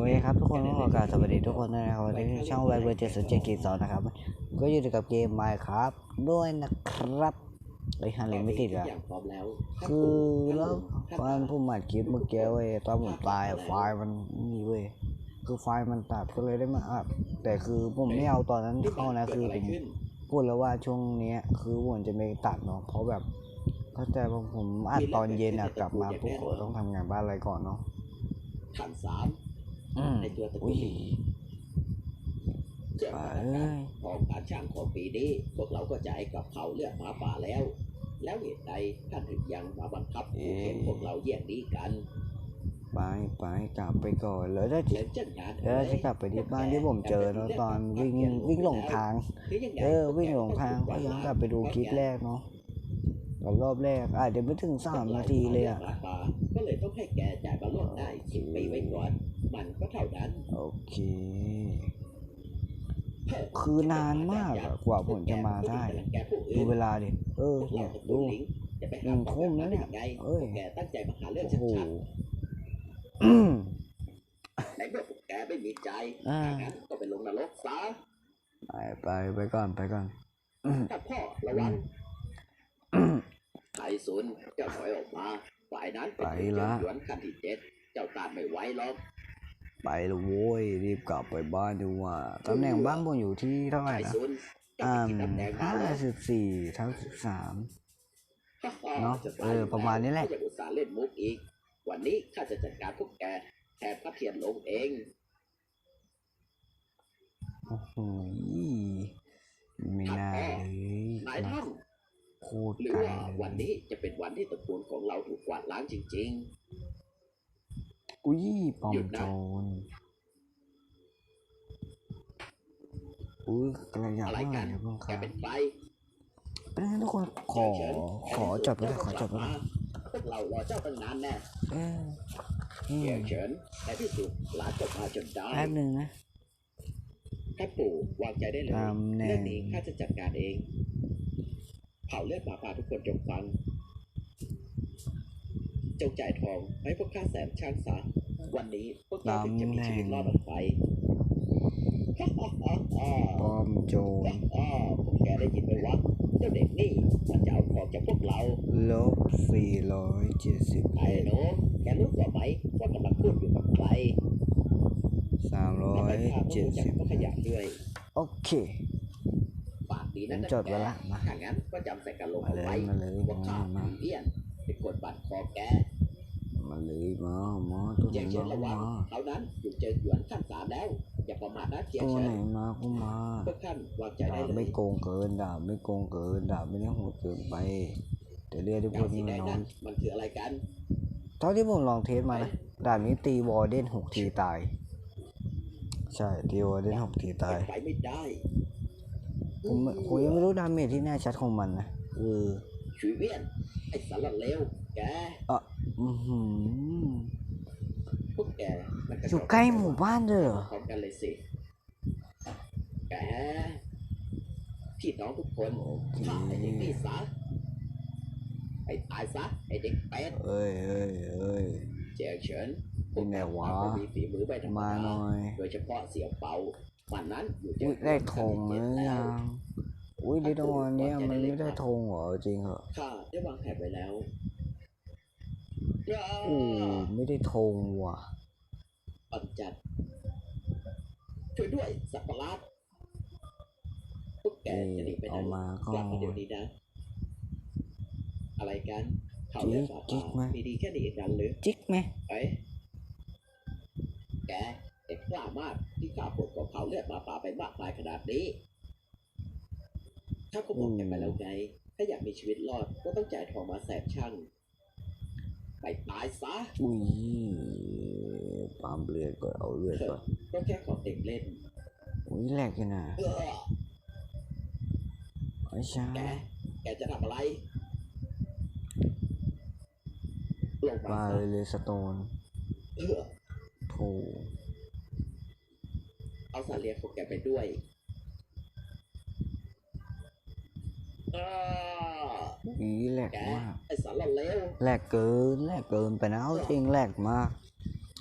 วัสดีครับทุกคนขอการสวัสดีทุกคนด้วยนะครับวันนี้ช่องไวเบอร์เจ็ดศูนย์เจ็ดกีสองนะครับ ก็อยู่กับเกมไมค์ครับด้วยนะครับไอ้ฮันเลยไม่ติดอะอย่างพร้อมแล้วคือแล้วตอนผมอัดคลิปเมื่อกี้เว้ยตอนผมตายอะไฟล์มันนี่เว้ยคือไฟล์มันตัดก็เลยได้มาอัดแต่คือผมไม่เอาตอนนั้นเข้านะคือผมพูดแล้วว่าช่วงเนี้ยคือผมจะไม่ตัดเนาะเพราะแบบเข้าใจว่าผมอัดตอนเย็นอะกลับมาปุ๊บผมต้องทำงานบ้านอะไรก่อนเนาะฐานสาม อืมในตัวตระกูอุ้ลยหลีเชื่อไปกันเลการยของการช่างของปีนี้ พวกเราก็จะให้กับเขาเลือดหมาป่าแล้ว แล้วเหตุใดท่านถึงยังมาบังคับขู่เข็นพวกเราแยกนี้กัน ไปไปกลับไปก่อนแล้วได้เล่นเจ้างานแล้วเราจะกลับไปที่บ้านที่ผมเจอเนาะตอนวิ่งวิ่งหลงทางหรือยังไงเออวิ่งหลงทางก็ย้อนกลับไปดูคลิปแรกเนาะกับรอบแรกอาจจะไม่ถึงสามนาทีเลยอะหมาป่าก็เลยต้องให้แกจ่ายมาล่วงหน้าอีกสิบปีไว้ก่อน มันก็เท่านั้น โอเค คือนานมากอะกว่าผมจะมาได้แกผู้อื่ดูนเวลาดิ เออพวกเนี่เรายตระกูดูลหลิงจะไปหนึ่งทุ่มแล้วเนี่ยไงเอ้ยแกตั้งใจมาหาเรื่องโอ้โหชัดๆในเมื่อพวกแกไม่มีใจอ่าถ้างั้นก็ไปลงนรกซะ ไปไปไปก่อนไปก่อนถ้าพ่อระวังไทซุนเจ้าถอยออกมาฝ่ายนั้นเป็นไปผู้ละเจ้าหยวนขั้นที่เจ็ด เจ้าต้านไม่ไหวหรอก ไปและโว้ยรีบกลับไปบ้านดีกว่าตำแหน่งบ้านผมอยู่ที่เท่าไหไทร่นะซุนเจ้าอ่าไปกินน้ำแดงมาห้าแล้วสิบสี่ทั้งสิบสามเนอะเออประมาณนี้แหละข้าจะอุตส่าห์เล่นมุกอีก วันนี้ข้าจะจัดการพวกแกแทนพระเทียนหลงเองโอ้โหไม่น่าเลยนายท่านโคตรหรือไกลว่าเลวันยนี้จะเป็นวันที่ตระกูลของเราถูกกวาดล้างจริง อุ้ยปอมหยุดนะโจรอุ้ยกระๆยาอะไรเมื่อไหกัร่นเนี่ยเพิ่งแกครับเป็นใครเป็นไงทุกคนขอเชิญขอจบไปเลยขอจบไปเลยพวกเรารอเจ้าตั้งนานแน่เอออืมเกียงเฉินในที่สุดหลานก็มาจนได้แป๊บหนึ่งนะท่านปู่วางใจได้เลยตามแนวเรื่องนี้ข้าจะจัดการเอง เผาเลือดหมาป่าทุกคนจงฟัง จงจ่ายทองให้พวกข้าแสนช่างซะวันนี้พวกเจ้าถึงจะมีชีวิตรอดออกไปปอมโจรอ้าวพวกแกได้ยินไหมวะเจ้าเด็กนี่มันจะเอาของจากพวกเราลบสี่ร้อยเจ็ดสิบไอ้หนูแกรู้ตัวไหมว่ากำลังพูดอยู่กับใครสามร้อทำไมยข้าต้องเจ็ดรู้จักสิบพวกขยะด้วย โอเคปากดีผนะมจดไว้ละมาถ้างั้นก็จำใส่กระโหลกมาเอาเลยไว้มาเลยว่าข้ามาผีเอี้ยน เป็นคนบั่นคอแกมาเลยมามาตัวไหนเจียงเฉินมาระก็วังมาเขานั้นอยู่เจอหยวนขั้นสามแล้ว อย่าประมาทนะเจียงตัวเฉิไหนนมาก็มาพวกท่านวางใจด่าได้เลไม่ยโกงเกินด่าไม่โกงเกินด่าไม่ได้โหดเกินไปแต่เรียกทุกคดาวนสีนี่แดมันงน้อนั่ยนมันคืออะไรกัน เท่าที่ผมลองเทสมานะด่านนี้ตีวอร์เดนหกทีตาย ใช่ตีวอร์เดนหกทีตายไปไม่ได้ผมผมยังไม่รู้ดาเมจที่แน่ชัดของมันนะเออ ชุยเวียน ไอ้สารเลวแกอือหือพวกแกมันระอยู่ใกล้หมู่บ้านเลยเหรอพร้อมกันเลยสิ แกพี่น้องทุกคนโอเคฆ่าไอ้เด็กนี่ซะไอ้ตายซะไอ้เด็กเป็ดเอ้ยเอ้ยเอ้ย เจียงเฉินเป็นไงวะพกเรามีฝีมือไม่ธรรมมาดาหน่อยโดยเฉพาะเสี่ยวเปาวันนั้นอยู่อุ้ยได้ธงหรือยัง อุ้ยได้ธงอันเนี้ยมันไม่ได้ธงเหรอจริงเหรอข้าได้วางแผนไว้แล้วโอ้ไม่ได้ธงว่ะปัญจัดช่วยด้วยสัตว์ประหลาดพวกแกจะหนีไปไหนเอามาก็กลับมาเดี๋ยวนี้นะ อะไรกันเขาจิ๊เรียกกฝาจิ๊กเปไหมล่ามีดีแค่นี้อีกกันหรือจิกไหมไปแกเด็กกล้ามากที่ข้าปลดของเขาเลือดหมาป่าไปมากมายขนาดนี้ ถ้าก็บอกแกไปแล้วไง ถ้าอยากมีชีวิตรอดก็ต้องจ่ายทองมาแสนช่างไปตายซะอุ้ยปามเลือดก่อนเอาเลือดก่อนก็แค่ของเด็กเล่นอุ้ยแหลกกันนะเออไอ้ช้าแกแกจะทำอะไรลงไปมาซะเลยสโตนเออโถเอาสารเลียงของแกไปด้วย เอออุ้ยแหลกแกมากไอสารเลวแหลกเกินแหลกเกินไปนะเอาจริงแหลกมาก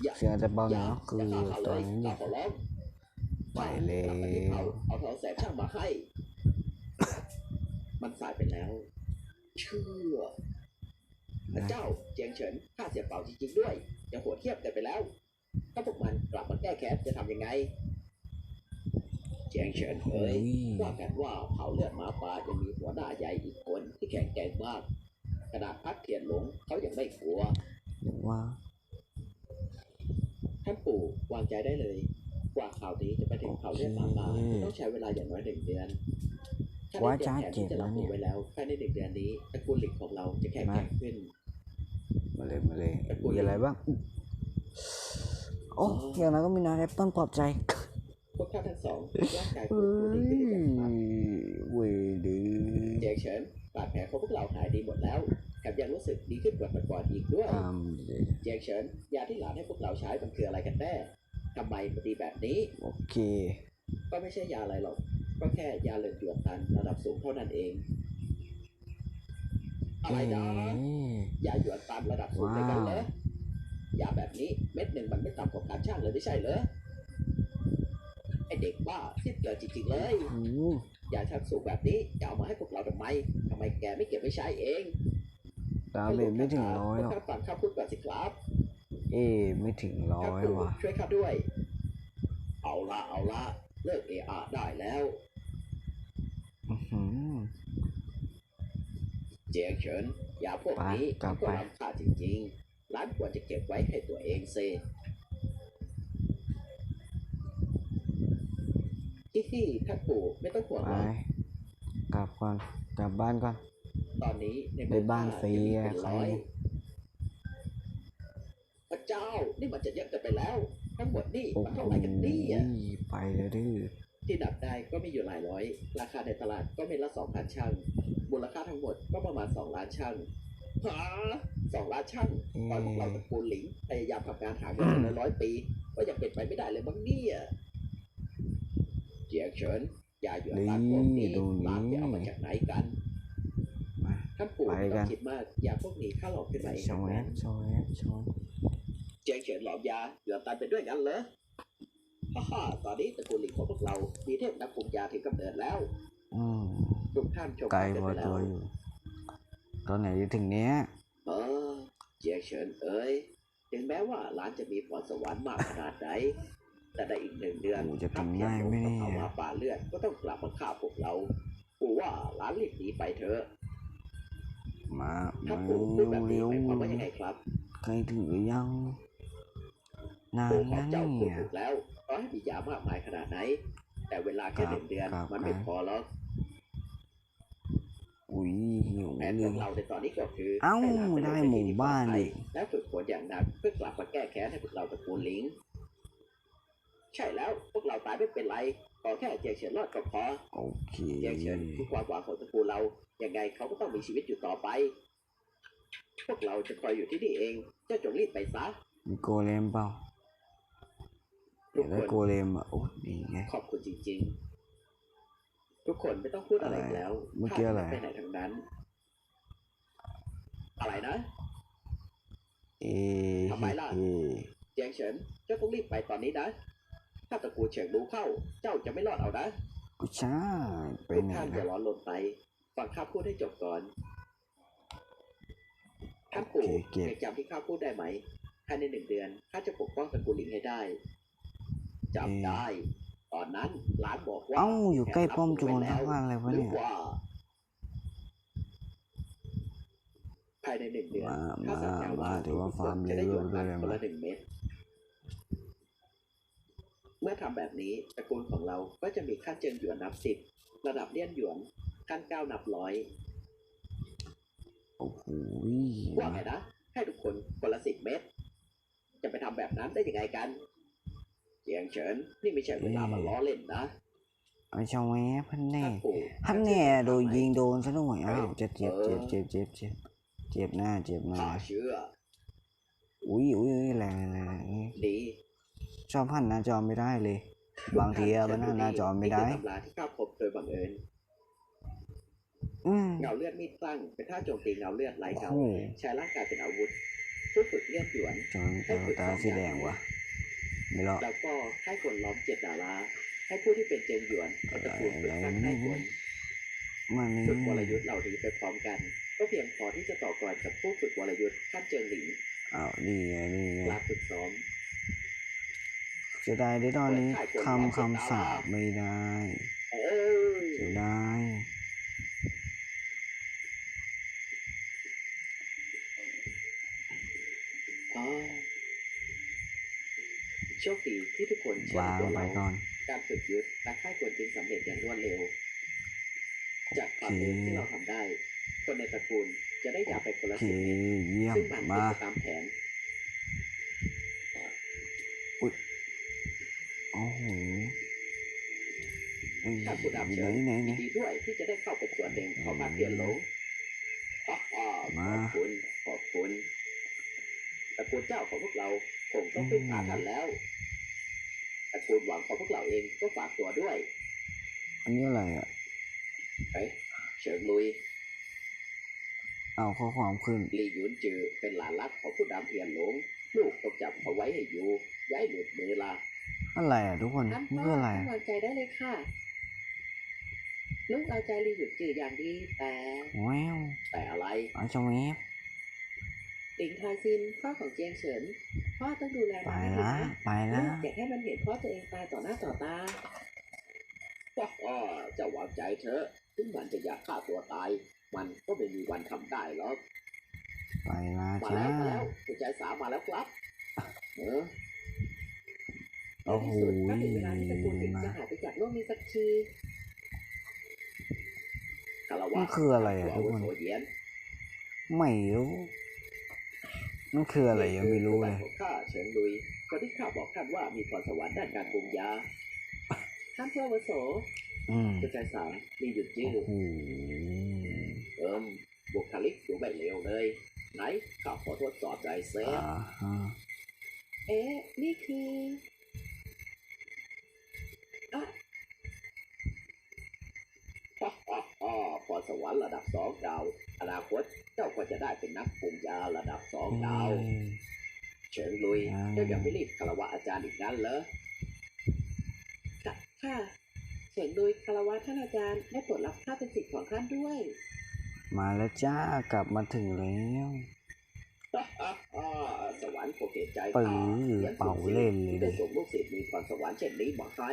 อย่าเสียงอาจจะเบาหอน่อยย่าเนาะคืออย่าฆ่าเขาตเลอนยนี้ข้าเนี่ยขอร้องไปเลยข้ากลับไปที่เขาเอาทองแสนช่างมาให้ มันสายไปแล้ว เชื่อพระเจ้าเจียงเฉินข้าเสียเป่าจริงๆด้วยอย่าโหดเทียบกันไปแล้ว ถ้าพวกมันกลับมาแก้แค้นจะทำยังไง เจียงเฉินเอ๋โอ้ยยว่ากันว่าเผ่าเลือดหมาป่าจะมีหัวหน้าใหญ่อีกคนที่แข็งแกร่งมากขนาดพักเทียนหลงเขายังไม่กลัวอย่างว่าท่านปู่วางใจได้เลย กว่าข่าวนี้จะไปถึงเผ่าเลือดหมาป่าโอเคต้องใช้เวลาอย่างน้อยหนึ่งเดือนถ้าว่าได้เตรียมแผนที่จ้าเจ็จะบแล้รับวเนี่มือยไว้แล้วภายในหนึ่งเดือนนี้ตระกูลหลิกของเราจะแข็งแกร่งขึ้น มาเลยมาเลยมีอะไรบ้าง โอ้อย่างนั้นก็มีนาแอปเปิ้ลปลอบใจ พวกข้าทั้งสองร่างกายเฮ้ฟื้ดีขึ้นอย่างมากเวดืเจคเฉินบาดแผลของพวกเราหายดีหมดแล้วแถมยังรู้สึกดีขึ้นกว่าแต่ก่อนอีกด้วยเจียงเฉินยาที่หลานให้พวกเราใช้มันคืออะไรกันแน่ทำไมมันดีแบบนี้ โอเค ก็ไม่ใช่ยาอะไรหรอก ก็แค่ยาเหลือดหยวนตันระดับสูงเท่านั้นเองอะไรนะเอ๊ะยาหยวนตันระดับสูงเลยกันเหรอยาแบบนี้เม็ดหนึ่งมันไม่ต่ำกว่าการช่างเลยไม่ใช่เหรอ ไอเด็กบ้าที่เกิดจริงๆเลย โอ้ยาชั้นสูงแบบนี้จะเอามาให้พวกเราทำไมทำไมแกไม่เก็บไว้ใช้เองดาเมจไม่ถึงร้อยหรอกพวกข้าฟังข้าพูดก่อนสิครับเอ๊ะไม่ถึงร้อยว่ะ ช่วยข้าด้วย เอาละเอาละเลิกเออาได้แล้ว อื้อหือ เจียงเฉินยาพวกนี้ไปกลับก็ไปล้ำค่าจริงๆร้านควรจะเก็บไว้ให้ตัวเองเซ ที่ที่ท่านปู่ไม่ต้องห่วงไปหรอกกลับก่อนกลับบ้านก่อน ตอนนี้ในได้บ้านฟรีมีอะเป็นร้อยใคร พระเจ้านี่มันจะเยอะเกินไปแล้ว ทั้งหมดนี่โอ้มันโหเท่าไหร่กันนี่อะไปเลยดื้อที่นับได้ก็มีอยู่หลายร้อย ราคาในตลาดก็เม็ดละสองพันช่างมูลค่าทั้งหมดก็ประมาณสองล้านช่างฮะสองล้านช่างตอนพวกเราตระกูลหลิงพยายามทำงานหาเงินเป็นร้อยๆปี ก็ยังเป็นไปไม่ได้เลยบ้างเนี่ย เจียงเฉินอย่าหยุดร้านพวกนี้ร้านจะเอามาจากไหนกันมาท่านปู่กัต้องคิดมากอย่าพวกนี้ข้าหลอกขึ้นมาเองโชว์แอนชว์แอปโชว์เจียงเฉินหลอมยาหยวนตันไปด้วยกันเหรอฮ่าฮ่าตอนนี้ตระกูลหลิงของพวกเรา มีเทพนักปรุงยาถึงกำเนิดแล้วทุกท่านชมไกลกันพไปอแล้ตัวอยู่ตอนไหนถึงเนี้ยเออเจียงเฉินเอ๋ยถึงแม้ว่าร้านจะมีพรสวรรค์มากขนาดไหน แต่ในอีกหนึ่งเดือนโอ้จะทัพทำเทียนง่ายหลงไหมกับเนี่ย เขามาป่าเลือดก็ต้องกลับมาฆ่าพวกเราปู่ว่าร้านรีบหนีไปเถอะมาถ้ามาปู่พูดแบบนี้เร็วหมายความว่ายังไงครับใกล้ถึงหรือยังนานปู่ขอนะงเจ้าพูดเนี่ย ถูกแล้วต่อให้มียามากมายขนาดไหน แต่เวลาแค่หนึ่งเดือนครับมันไม่ครับ พอหรอกอุ้ยหิวแผนเลขอยงเราในตอนนี้ก็คือเอ้าให้ร้นปได้อยู่ในหมู่ที่บ้านปลอดภัยอีก และฝึกฝนอย่างหนักเพื่อกลับมาแก้แค้นให้พวกเราตระกูลหลิง ใช่แล้วพวกเราตายไม่เป็นไรขอแค่เจียงเฉินรอดก็พอโอเคเจียงเฉินคือความหวังของตระกูลเรายังไงเขาก็ต้องมีชีวิตอยู่ต่อไป พวกเราจะคอยอยู่ที่นี่เองเจ้าจงรีบไปซะมีโกเลมเปล่าทุอยากกได้คนโกเลมอะโอ้ดีไงขอบคุณจริง ๆ ทุกคนไม่ต้องพูดอะไรอีกแล้วเมื่อกี้อะไรข้าม่ไปไหนทั้งนั้น อะไรนะเอ๊ะทำไมล่ะเอ๊ะเจียงเฉินเจ้าต้องรีบไปตอนนี้นะ ถ้าตระกูลเฉิงรู้เข้า เจ้าจะไม่รอดเอานะกูช้าไปทุกไหนท่านอย่านะร้อนลนไป ฟังข้าพูดให้จบก่อนท่านโอปู่เคเก็บยังจำที่ข้าพูดได้ไหมภายในหนึ่งเดือนข้าจะปกป้องตระกูลหลิงให้ได้จำได้ ตอนนั้นหลานบอกว่าเอ้าอยู่ใกล้แผนรับป้อมโจรไว้แล้วข้างล่างอะไรวะหรืเนี่อยว่าภายในหนึ่งเดือนมาข้าสัญญามาว่าถือว่าทุกคนฟาร์มจะได้หยวนเลตันเวลคนด้วยละหนึ่งเม็ด เมื่อทำแบบนี้ตระกูลของเราก็จะมีขั้นเจิงหยวนนับสิบระดับเลี่ยนหยวนขั้นเก้านับร้อยโอ้โหว่าไงนะให้ทุกคนคนละสิบเม็ดจะไปทำแบบนั้นได้ยังไงกันเจียงเฉินนี่ไม่ใช่เวลามาล้อเล่นนะไอ้ชาวแม่พันแน่ท่านปู่พันแน่โดนยิงโดนซะหน่อยอ้าวเจ็บเจ็บเจ็บเจ็บเจ็บเจ็บเจ็บหน้าเจ็บหน้าข้าเชื่ออุ้ยอุ้ยอุ้ยแรงแรงแรงดี ชอบพันหน้าจอไม่ได้เลย บางทีอะมันหน้าจอไม่ได้นี่คือตำราที่ข้าพบโดยบังเอิญอืมเงาเลือดมีดตั้งเป็นท่าโจมตีเงาเลือดไหลโอ้เงาโหใช้ร่างกายเป็นอาวุธทุผู้ฝึกเลี่ยนหยวนจนตัวตาสีแดงวะไม่รอดแล้วก็ให้คนล้อมเจ็ดดาราให้ผู้ที่เป็นเจงหยวนเอาตระกูลฝึกตั้งให้คนมันนี่ฝึกวรยุทธ์เหล่านี้ไปพร้อมกัน ก็เพียงพอที่จะต่อกรกับผู้ฝึกวรยุทธ์ขั้นเจิงหลิงอ้าวนี่ไงนี่ไงลาฝึกซ้อมเสียดายที่ตอนนี้คำคำสาบไม่ได้เอ้ยเสียดายอ๋อโชคดีที่ทุกคนเชื่อวางในตัวไปเราก่อนการฝึกยุทธและค่ายควรจึงสำเร็จอย่างรวดเร็ว จากความเร็วที่เราทำได้ คนในตระกูลจะได้หย่าไปคนโอละเคสิบเมตรเยี่ยมซึ่งมันเป็นมาไปตามแผน อ้โหอุ้ยถ้าผู้ดำไหเชินญไหนไหนยินดีด้วยที่จะได้เข้าเป็นส่วนหนึ่งของมาเพียนหลงอ้าวอ้าวมาขอบคุณขอบคุณตระกูลเจ้าของพวกเราคงต้องพึ่งพาท่านแล้วตระกูลหวังของพวกเราเองก็ฝากตัวด้วย อันนี้อะไรอะไปเฉิงลุยเอาข้อความขึ้นลีหยุนจือเป็นหลานรักของผู้ดำเทียนหลงลูกต้องจับเอาไว้ให้อยู่ย้ายหลุดมือละ อะไรอะทุกคนท่านนี่พ่คือออะไรท่านอะวางใจได้เลยค่ะ ลูกเอาใจลีหยุนจืออย่างดีแต่แววแต่อะไรอาจจะแวบติงทายซินพ่อของเจียงเฉินพ่อต้องดูแลไปมันให้ดีละนะไปลูละกอย่าให้มันเห็นพ่อตัวเองตายต่อหน้าต่อตาว้าเจ้าวางใจเถอะถึงมันจะอยากฆ่าตัวตาย มันก็ไม่มีวันทำได้หรอกไปละมาจ้าแล้วมาแล้วผู้ใจสามมาแล้วครับเออ โอ้โหในที่สุดก็ถึงเวลาที่ตระกูลหลิงมาจะหายไปจากโลกนี้สักทีคารวะมันคืออะไรอะทุกคนโสเยียนไม่รู้มันคืออะไรยังไม่รู้เลยของข้าเฉิงลุยคนที่ข้าบอกท่านว่ามีพรสวรรค์ด้านการปรุงยาท่านเพื่อวโสอืมผู้ใจสามมีหยุดยืโอ้ดโหเอิมบุคลิกดูไม่เลวเลย ไหนข้าขอทดสอบใจเซอ่าฮะเอ๊ะ นี่คือ สวรรค์ระดับสองดาว อนาคตเจ้าก็จะได้เป็นนักปรุงยาระดับสองดาวเอ้ยเฉิงลุยอ่าเจ้ายังไม่รีบคารวะอาจารย์อีกนั้นเหรอค่ะค่ะเฉิงลุยคารวะท่านอาจารย์ได้โปรดรับข้าเป็นศิษย์ของท่านด้วย มาแล้วจ้ากลับมาถึงแล้วฮ่าฮ่าฮ่าสวรรค์คงเห็นใจปื้ข้าอยังเป่าเล่นเลยที่ดิได้ส่งลูกศิษย์มีพรสวรรค์เช่นนี้มาให้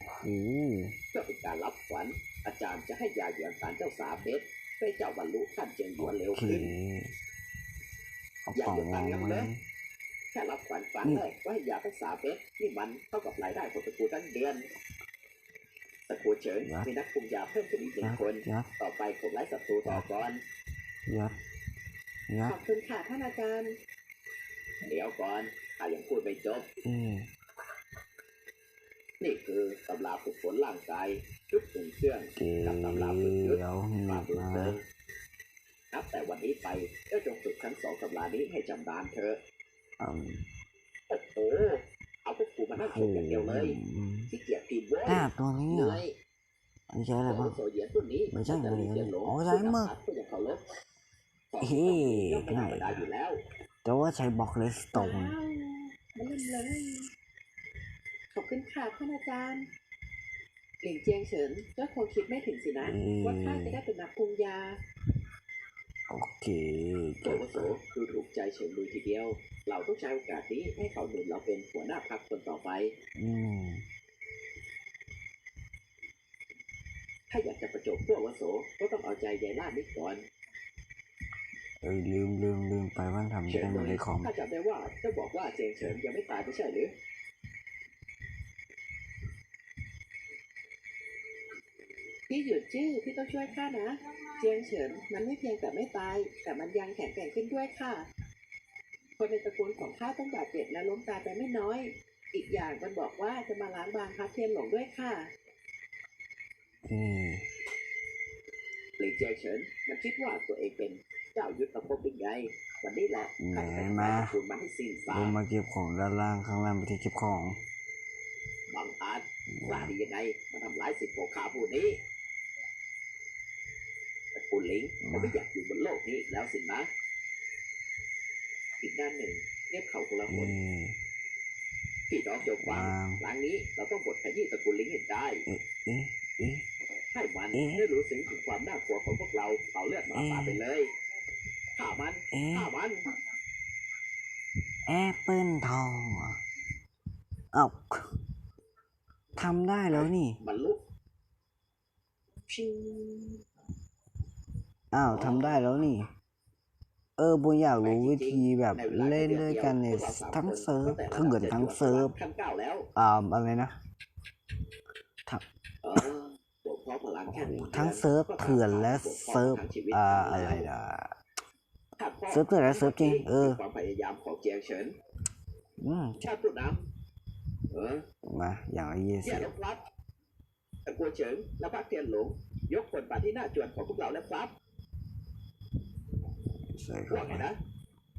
โอ้โหเพื่อเป็นการรับขวัญ อาจารย์จะให้ยาหยวนสารเจ้าสามเม็ดเพื่อให้เจ้าบรรลุขั้นเจียงหยวนเร็วโอเคขึ้นเอากล่องวางไว้แค่รับขวัญฝันแรกก็ให้ยาทั้งสามเม็ดนี่มันเท่ากับรายได้ของตระกูลทั้งเดือนตระกูลเฉินมีนักคุมยาเพิ่มขึ้นอีกหนึ่ยังดคนยัดต่อไปผมไล่ศัตรูต่อก่อนยัดยัขดอบคุณค่ะท่านอาจารย์ เดี๋ยวก่อนข้ายังพูดไม่จบเอ้ย นี่คือตำราฝึกฝนร่างกายชุดหนึ่งเครื่องเก๋กับตำราฝึกยุทธเดี๋ยวหมานีบฝึกมาเดิมนับแต่วันนี้ไปเจ้าจงฝึกทั้งสองตำรานี้ให้จำดานเถอะอืมโอ้โหเอาพวกกูมานั่งโอ้ชมอย่างเดียวเลยโหที่เกียจพิมพ์เว้ยดาบตัวนี้เหเหรอนื่อยอันนี้ใช้อะไรบ้างโซเยียนรุ่นนี้ไม่ใช่จะมีเทียนหลงอ๋อใช้มือก็ยังเคารพเฮ้ยย่อมเป็นธรรมดาอยู่แล้วแต่ว่าใช้บล็อกเลสโตน อบคุณค่ะท่านอาจารย์ หลิงเจียงเฉินก็คงคิดไม่ถึงสินะ ว่าข้าจะได้เป็นนักปรุงยา โอเคโจวโสดูถูกใจเฉินลุยทีเดียว เราต้องใช้โอกาสนี้ให้เขาหนุนเราเป็นหัวหน้าพรรคคนต่อไป อืมถ้าอยากจะประจบพวกวโสก็ต้องเอาใจยายล่าดนิดก่อนเอ้ยลืมลืมลืมไปว่าทำเฉินได้หมลุดยเลยของถ้าจำได้ว่าเจะบอกว่าเจงเฉินยังไม่ตายไม่ใช่หรือ หยุดชื่อพี่ต้องช่วยข้านะ เจียงเฉินมันไม่เพียงแต่ไม่ตาย แต่มันยังแข็งแกร่งขึ้นด้วยค่ะ คนในตระกูลของข้าต้องบาดเจ็บและล้มตายไปไม่น้อย อีกอย่างมันบอกว่าจะมาล้างบางพระเทียนหลงด้วยค่ะ อืมหลิงเจียงเฉินมันคิดว่าตัวเองเป็นเจ้ายุทธภพเป็นไงวันนี้แหละไหนข้าจะมาทำลายตระกูลมันให้สิ้นซาลงมาเก็บของด้านล่างข้างล่างไปที่เก็บของบังอาจกล้าดียังไงมาทำร้ายสิทธิ์ของข้าผู้นี้ ตระกูลหลิงมันไม่อยากอยู่บนโลกนี้อีกแล้วสินะอีกด้านหนึ่งเงียบเขาคนละคเอ๊นะพี่น้องจงฟังวางหลังนี้เราต้องบดขยี้ตระกูลลิงให้ได้เอ๊ะเอ๊ะเอ๊ะให้มันเอ๊ะได้รู้สึกถึงความน่ากลัวของพวกเราเผาเลือดหมาป่าไปเลยฆ่ามันเอ๊ะฆ่ามันแอปเปิลทองเหรอเอ้าทำได้แล้วนี่ มันลุกชิง อ้าวทำได้แล้วนี่ เออบุญอยากรู้วิธีแบบเล่นด้วยกันในทั้งเซิร์ฟเถื่อนทั้งเซิร์ฟขั้นเก้าแล้วอ่าอะไรนะเออพวกพร้อมพลังแค่หนึ่งทั้งเซิร์ฟเถื่อนและเซิร์ฟอ่าอะไรนะเซิร์ฟเถื่อนและเซิร์ฟจริงเออความพยายามของเจียงเฉินอืมชาติผู้นำเออมาอย่างละยี่เนี่สิยบแล้วครับตระกูลเฉิงและพรรคเทียนหลงยกคนป่าที่หน้าจวนของพวกเราแล้วครับ ใส่เข้าว่าไปไงนะ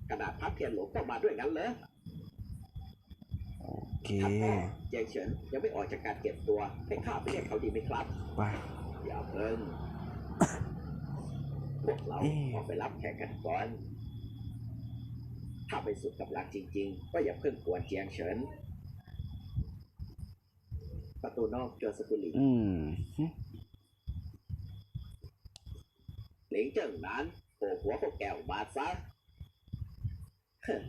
ขนาดพรรคเทียนหลงก็มาด้วยงั้นเลยโอเคท่านพ่อเจียงเฉินยังไม่ออกจากการเก็บตัวให้ข้าไปเรียกเขาดีไหมครับ ไป อย่าเพิ่ง พวกเราเอ๊ะออกไปรับแขกกันก่อน ถ้าไปสุดกำลังจริง ๆ ก็อย่าเพิ่งกวนเจียงเฉิน ประตูนอกเจอสกุลิงอืมหลิงเจิ้งนั้น โผล่หัวพวกแก้วมาซะเฮ้อ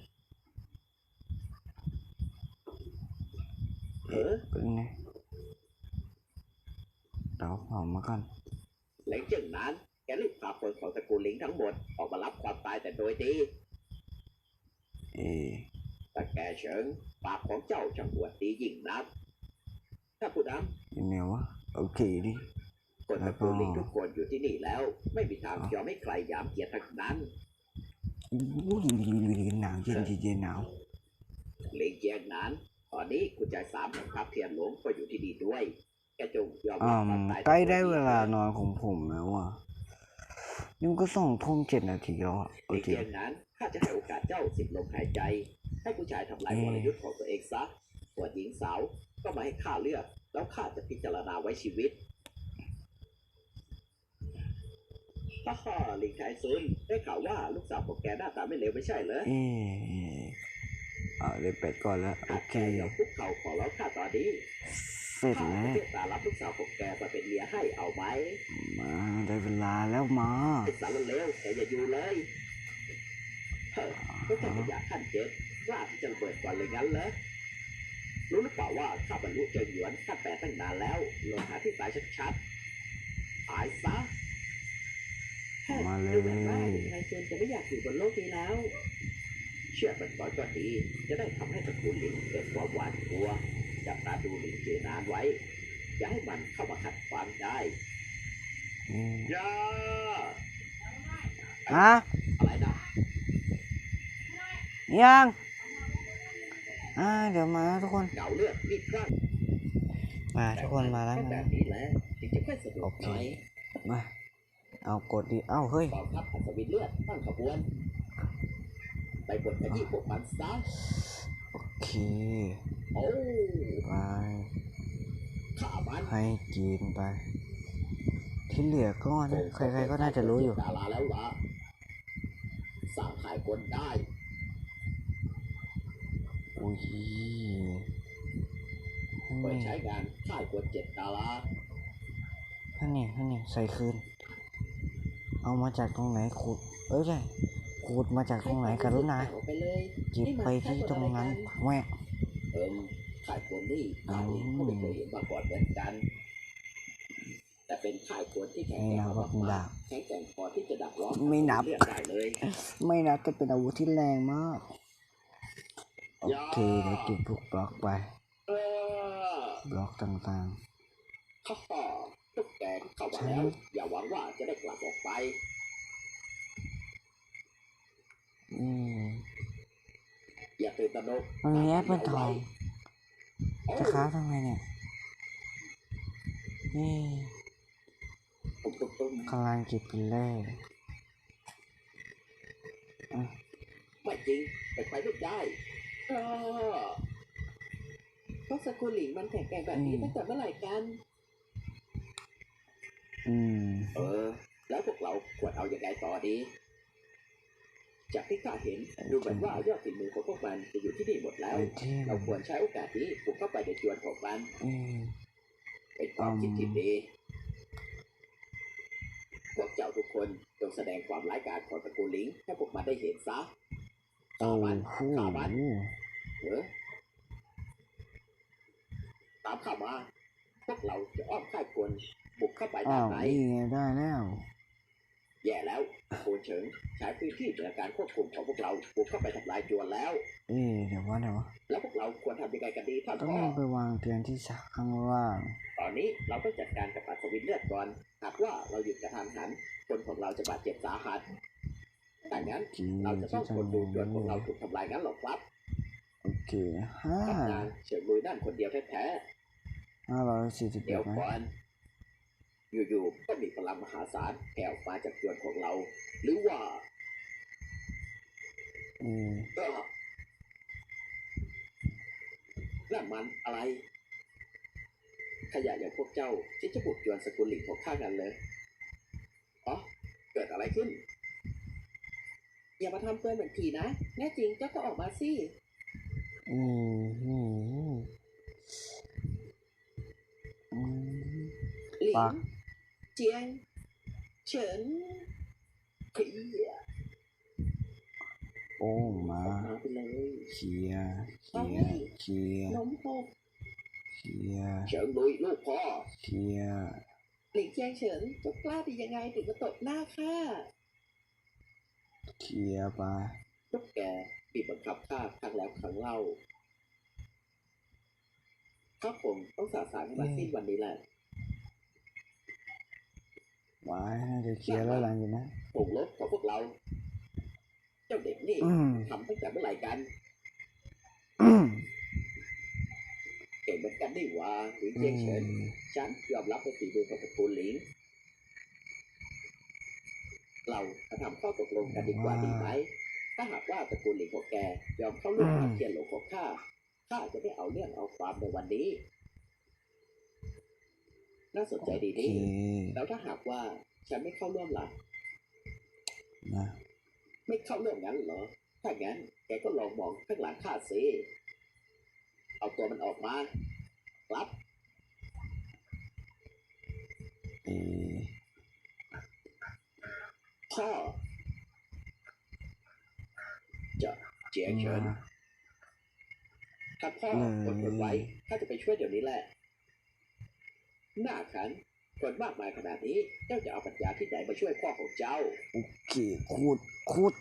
เออเป็นไงเดาหอมมาก่อนหลิงเจิ้งนั้นแกรีบพาคนของตระกูลหลิงทั้งหมดออกมารับความตายแต่โดยดีเอ๊ะแต่แกเฉิงปากของเจ้าจังหวดดียิ่งนักถ้าผู้นยังไงวะโอเคดิำ คนตระกูลหลิงทุกคนอยู่ที่นี่แล้ว ไม่มีทางยอมให้ใครหยามเกียรติทั้งนั้นอู้ยหนาวเย็นเย็นหนาวหลิงเจียงนั้นตอนนี้คุณชายสามของทัพเทียนหลวงก็อยู่ที่นี่ด้วยแกจงยอมอ่รับความตายใกล้ได้เวลานอนของผมแล้วอะนี่มันก็สองทุ่มเจ็ดนาทีแล้วอะหโอลิงเคเจียงนั้นข้าจะให้โอกาสเจ้าสิบลมหายใจ ให้ผู้ชายทำลายเอ๊ะวรยุทธ์ของตัวเองซะส่วนหญิงสาวก็มาให้ข้าเลือก แล้วข้าจะพิจารณาไว้ชีวิต ฮ่าฮ่าหลิงไทซุนได้ข่าวว่าลูกสาวของแกหน้าตาไม่เลวไม่ใช่เหรอเอ๊ะอ่าเล่นเป็ดก่อนแล้วโอหากเคแกยอมคุกเข่าขอร้องข้าตอนนี้เสร็จข้าแล้จะวเมตตารับลูกสาวของแกมาเป็นเมียให้เอาไหมมาได้เวลาแล้วมา ไอ้สารเลวแกอย่าอยู่เลยเฮ้ยก็แค่ขยะขั้นเจ็ดกล้าที่จะระเบิดก่อนเลยงั้นเหรอรู้หรือเปล่าว่าข้าบรรลุเจิงหยวนขั้นแปดตั้งนานแล้วลงหาที่ตายชัดๆตายซะ มาเลยดูเหมือนว่าไทเซนจะไม่อยากอยู่บนโลกนี้แล้ว เชื่อมันก่อนก็ดีจะได้ทำให้ตระกูลหลิงเกิดความหวาดกลัวจับตาดูหลิงเจอนานไว้ อย่าให้มันเข้ามาขัดขวางได้อืมอย่าฮะอะไรนะยังอ่าเดี๋ยวมาทุกคนเก่าเลือดมีดคลั่งมาทุกคนมาแล้วก็แบนะบนี้แหละถึงจะค่อยสะดวโอกเคหน่อยมา เอากดดิเอ้าเฮ้ยกองทัพอัศวินเลือดตั้งขบวน ไปบดขยี้พวกมันซะโอเคโอ้ไปข้ามันให้กินไป ที่เหลือก็นะใครๆก็น่าจะรู้อยู่ดาราแล้วล่ะสร้างขายคนได้อุ้ยเปิดนี่ใช้งานค่ายคนเจ็ดดารานั่นนี่นั่นนี่ใส่คืน เอามาจากตรงไหนขุด เอ้ยใช่ขุดมาจากตรงไหนกรุณาเอไปเลยหยิบไปที่ตรงนั้นแหวะเอิมค่ายคนนี่อืข้เองก็ไม่เคยเห็นมาก่อนเหมือนกัน แต่เป็นค่ายคนที่แข็งแกร่นังบว่าเป็นมากแข็งแกร่งพอที่จะดักล้อมไม่นับไม่นับจะเป็นอาวุธที่แรงมากโอเคเดี๋ยวเก็บพวกบล็อกไปบล็อกต่างข้าพ่อ ตุ๊กแกเข้ามาแล้ว อย่าหวังว่าจะได้กลับออกไปๆอืมอย่าตื่นตระหนกมันมีแอปเปิลทองโอ้จะค้าทำไงเนี่ยนี่ตุ้มตุ้มตุ้มกำลังเก็บเป็นแร่ไม่จริงไปไปไม่ได้เออเพราะสกุลหลิงมันแข็งแกร่งแบบนี้ตั้งแต่เมื่อไหร่กัน อืม เออ แล้วพวกเราควรเอาอย่างไรต่อดี จากที่ข้าเห็นดูเหมือนว่ายอดฝีมือของพวกมันจะอยู่ที่นี่หมดแล้ว ไอเทมเราควรใช้โอกาสนี้บุกเข้าไปในจวนของมันอืมเป็นความคิดที่ดีพวกเจ้าทุกคนจงแสดงความร้ายกาจของตระกูลลิงให้พวกมันได้เห็นซะโอ้ฆ่ามัน โหฆ่ามันเออตามเข้ามาพวกเราจะอ้อมค่ายกวน บุกเข้าไปอ้าด้านวในนี่ไงได้แล้ว แย่แล้วโคนเฉิงใช้พื้นที่เหนือการควบคุมของพวกเราบุกเข้าไปทำลายจวนแล้ว เอ๊ะเดี๋ยวว่าเดี๋ยววะแล้วพวกเราควรทำยังไงกันดีท่านต้องพ่อไปวางเตียงที่ข้างล่างตอนนี้เราต้องจัดการกับปัสวิตเลือดก่อน หากว่าเราหยุดกระทันหัน คนของเราจะบาดเจ็บสาหัสแต่งั้นจีเราจะต้องทนดูจนพวกเราถูกทำลายงั้นหรอครับโอเคห้าทำงานเฉิงลุยนั่นคนเดียวแท้ห้าร้อยสี่สิบๆเอ็เดี๋ยดวไหมก่อน อยู่ๆก็มีพลังมหาศาลแผ่วมาจากจวนของเรา หรือว่าอืมเออนั่นมันอะไร ขยะอย่างพวกเจ้าที่จะบุกจวนสกุลหลิงของข้ากันเลยอ๋อเกิดอะไรขึ้น อย่ามาทำเกินเหมือนผีนะ แน่จริงเจ้าก็ออกมาสิอืมอืมอืมหลิปะง เจียงเฉินเขียโอ้มาออกมาไปเลยเคลียร์เคลียร์เคลียร์นมหกเคลียร์เฉินลุยลูกพ่อเคลียร์หลิงเจียงเฉินเจะกล้าดียังไงถึงมาตบหน้าข้าเคลียร์ไปพวกแกบีบบังคับข้าครั้งแล้วครั้งเล่าข้าผมต้องสาสางให้มันสิ้นวันนี้แหละไว้น่าจะเคลียร์แล้วหลังจากนั้นผงลบของพวกเรา เจ้าเด็กนี่อืมทำตั้งแต่เมื่อไหร่กันอืมเก่งเหมือนกันนี่หว่าหลิงอืเจียงเฉินมฉันยอมรับในฝีมือของตระกูลหลิงเรามาทำข้อตกลงกันดีกว่าดีไหมถ้าหากว่าตระกูลหลิงของแกยอมเข้าร่วมกับเทียนหลงของข้าข้าจะไม่เอาเรื่องเอาความในวันนี้ น่าสนใจดีโอเคนี่แล้วถ้าหากว่าฉันไม่เข้าร่วมล่ะนะไม่เข้าร่วมงั้นเหรอ ถ้างั้นแกก็ลองมองข้างหลังข้าสิเอาตัวมันออกมารับเออพ่อจะเจียงเฉินมาถ้าพ่อเลยอดทนไว้ข้าจะไปช่วยเดี๋ยวนี้แหละ หน้าขันคนมากมายขนาดนี้เจ้าจะเอาปัญญาที่ไหนมาช่วยพ่อของเจ้า โอเคขูดขูด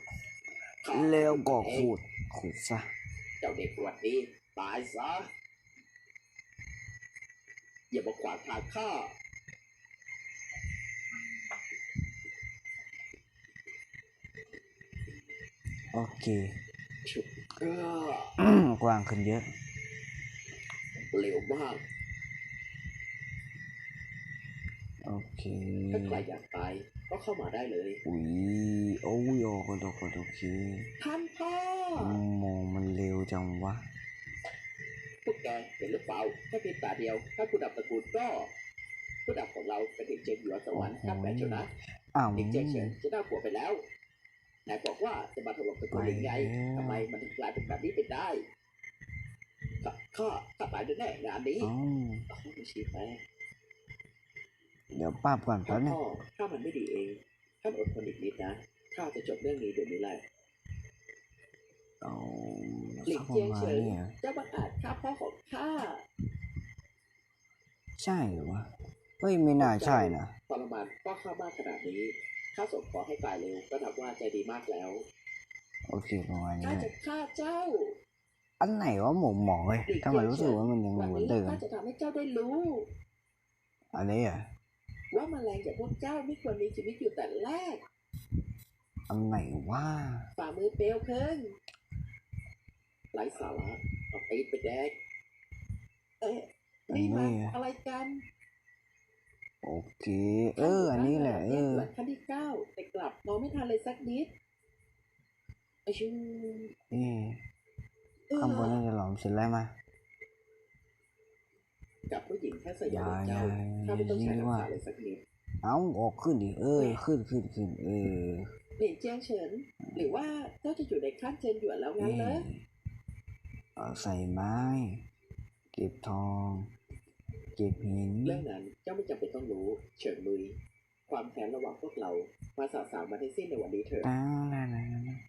ข้าแล้วก็เอขูงดขูดซะ เจ้าเด็กปวดดีตายซะ อย่ามาขวางทางข้าโอเคชุบเออกว้างขึ้นเยอะ เร็วมาก โอเคถ้าใครอยากตายก็เข้ามาได้เลยอุ้ยโอ้ยโอ้ก็โอเคโอเคท่านพ่อมองมันเร็วจังวะพวกแกเห็นหรือเปล่าแค่เพียงตาเดียว ถ้าผู้ดับตระกูลก็ผู้ดับของเราเป็นเด็กเจงอยู่สวรรค์ข้ามแปดเชียวนะอ้าวเด็กเจงเฉินจะน่ากลัวไปแล้วนายบอกว่าจะมาถล่มตระกูลลิงไงทำไมมันถึงกลายเป็นแบบนี้ไปได้ข้าข้าข้าตายแน่ๆงานนี้เอ้าโอ้โหชีแม่ เดี๋ยวป้าบก่อนถ้าแป๊บนึงพ่อถ้ามันไม่ดีเอง ท่านอดทนอีกนิดนะข้าจะจบเรื่องนี้เดี๋ยวนี้แหละ เอาหลีสักกปเจียระงมาณเฉินนี้อะเจ้าบังอาจฆ่าพ่อของข้าใช่เหรอวะเฮ้ยไม่น่าใช่นะทรมานพ่อข้ามากขนาดนี้ข้าส่งขอให้ตายเร็วก็นับว่าใจดีมากแล้วโอเคประมาณนี้ข้าแหจะละฆ่าเจ้าอันไหนว่าหมองหมองเลยทำไมรู้สึกว่ามันยังวันเหมือนนี้เดิมข้าจะทำให้เจ้าได้รู้ อันนี้อะ ว่าแมลงจากพวกเจ้าไม่ควรมีชีวิตอยู่แต่แรกอันไหนว่าฝ่ามือเปลวเพลิงไร้สาระเอาตีนไปแดกเอ๊ะนี่มันอะไรกัน โอเค เออ อันนี้แหละ เออหลังขั้นที่เก้าแต่กลับมองไม่ทันเลยสักนิดไอชูเอ๊ะข้างบนน่าจะหลอมเสร็จแล้วมา กับผู้หญิงแค่สยามอย่าเจ้าอย่าถ้าไม่ต้องใช้อย่าน้ำว่าตาเลยสักนิดเอาออกขึ้นดิเออขึ้นขึ้นขึ้นเออหลินเจียงเฉินหรือว่าเจ้าจะอยู่ในขั้นเจนหยวนแล้วงั้นเหรอเอาใส่ไม้ เก็บทอง เก็บหินเรื่องนั้นเจ้าไม่จำเป็นต้องรู้ เฉินลุย ความแค้นระหว่างพวกเรามาสาสางมาให้สิ้นในวันนี้เถอะอ้าวนั่นนั่นนั่น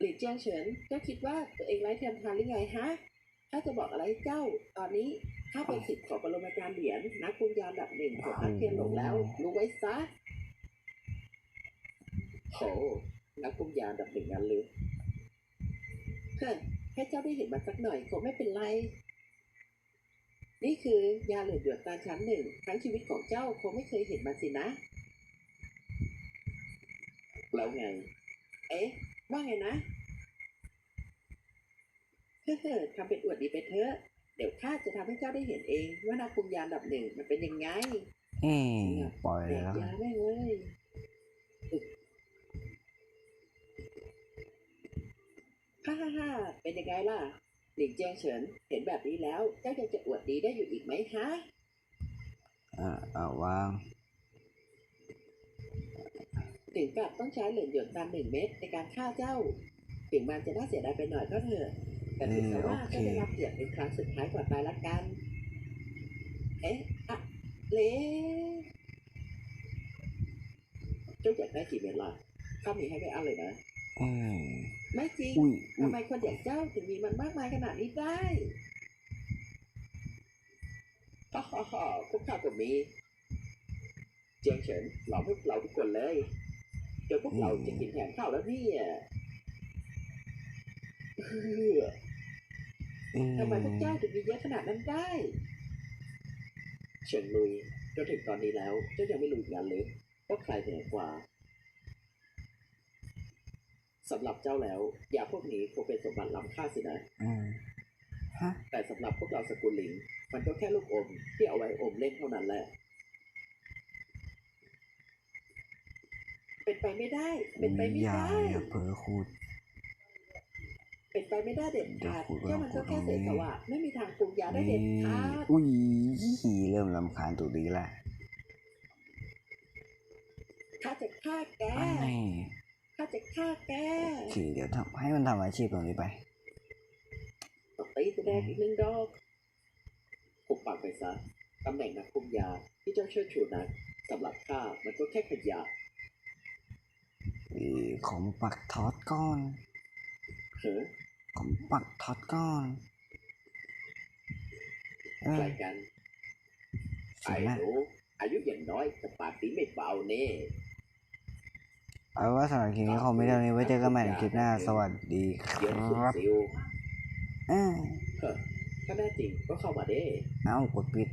หลินเจียงเฉินเจ้าคิดว่าตัวเองไร้เทียมทานหรือไงฮะ ถ้าจะบอกอะไรให้เจ้าตอนนี้ข้าเป็นสิทธิ์ของปรมาจารย์เหรียญนักปรุงยาอันดับหนึ่งของนักเทียนหลงแล้ว รู้ไว้ซะโหนักปรุงยาอันดับหนึ่งงั้นหรือเฮ้ยให้เจ้าได้เห็นมันสักหน่อยคงไม่เป็นไร นี่คือยาเหลือดเดือดตาชั้นหนึ่งทั้งชีวิตของเจ้าคงไม่เคยเห็นมันสินะ แล้วไง เอ๊ะว่าไงนะ เฮ้อๆทำเป็นอวดดีไปเถอะเดี๋ยวข้าจะทำให้เจ้าได้เห็นเอง ว่านาคุมยานอันดับหนึ่งมันเป็นยังไงเอ๊ะปล่อยเด็กแล้วยาแม่งเลยฮ่าฮ่าฮ่าเป็นยังไงล่ะหลิงเจียงเฉินเห็นแบบนี้แล้วเจ้ายังจะอวดดีได้อยู่อีกไหมฮะอ่าเอาวางถึงกับต้องใช้เหรียญหยวนตามหนึ่งเม็ดในการฆ่าเจ้าถึงมันจะน่าเสียดายไปหน่อยก็เถอะ แต่ถือซะว่าเจ้าได้รับเกียรติเป็นครั้งสุดท้ายก่อนตายละกัน เอ๊ะอะเละเจ้าอยากได้กี่เม็ดล่ะข้ามีให้ไม่อั้นเลยนะเอ๊ะไม่จริงอุ้ยอุ้ทำยไมคนอย่างเจ้าถึงมีมันมากมายขนาดนี้ได้ฮ่าฮ่าฮ่าพวกข้าก็มี เจียงเฉินหลอกพวกเราทุกคนเลยเดี๋ยวพวกเราจะกินแทนข้าวแล้วเนี่ยเฮ้อเอ๊ะ ทำไมพวกเจ้าถึงมีเยอะขนาดนั้นได้เฉินลุยจนถึงตอนนี้แล้วเจ้ายังไม่รู้อีกงานเลยว่าใครเหนือกว่าสำหรับเจ้าแล้วยาพวกนี้คงเป็นสมบัติล้ำค่าสินะอืมฮะแต่สำหรับพวกเราสกุลหลิง มันก็แค่ลูกอมที่เอาไว้อมเล่นเท่านั้นแหละ เป็นไปไม่ได้ เป็นไปไม่อย่าได้อย่าเผลอขูดเป็น ไปไม่ได้เด็ดขาดเดี๋ยวเจ้ามันก็แค่พูเศดษตรงนี้สวะไม่มีทางปรุงยาได้เด็ดขาดอุ้ยเริ่มลำคาญตัวดีละข้าจะฆ่าแกอันนี้ข้าจะฆ่าแกโอเคเดี๋ยวทำให้มันทำอาชีพตรงนี้ไปตบตีตัวแดงอีกหนึ่งดอกปุบปากไปซะตำแหน่งนักคุมยาที่เจ้าเชิดชูนั้นสำหรับข้ามันก็แค่ขยะอีของปักทอดก้อนเฮ้ อของปักทอดก้อนเอใครอกันเสีไอ้ยนะหนูอายุอย่างน้อยแต่ปากดีไม่เบาเน่เอาเป็นว่าสำหรับคลิปนี้คงไม่เท่านี้ไว้เจอกันใหม่ในคลิปหน้า สวัสดีคเยอะสุดรับซิวเออเฮ้อถ้าแน่จริงก็เข้ามาเด้ เอากดปิด